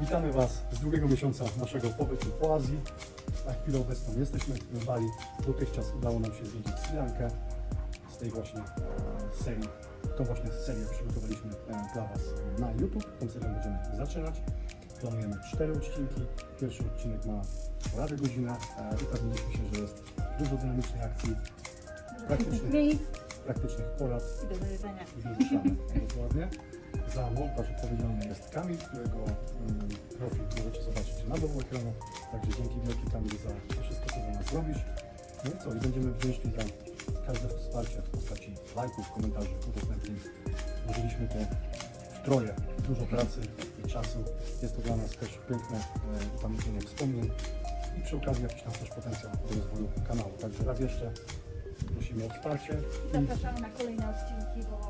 Witamy Was z drugiego miesiąca naszego pobytu po Azji. Na chwilę obecną jesteśmy w Bali. Dotychczas udało nam się zwiedzić Sri Lankę z tej właśnie e, serii. Tą właśnie serię przygotowaliśmy e, dla Was na YouTube. Tą serię będziemy zaczynać. Planujemy cztery odcinki. Pierwszy odcinek ma prawie godzinę. E, Upewniliśmy się, że jest dużo dynamicznej akcji, praktycznych, praktycznych porad i do zwiedzania. Dokładnie. Za montaż odpowiedzialny jest Kamil, którego mm, profil możecie zobaczyć na dole ekranu. Także dzięki wielkie Kamil za wszystko, co dla nas robisz. No i co, i będziemy wdzięczni za każde wsparcie w postaci lajków, komentarzy, udostępnień. Użyliśmy to w troje, dużo pracy i czasu. Jest to dla nas też piękne e, upamiętnienie wspomnień i przy okazji jakiś tam też potencjał do rozwoju kanału. Także raz jeszcze prosimy o wsparcie Zapraszamy na kolejne odcinki, bo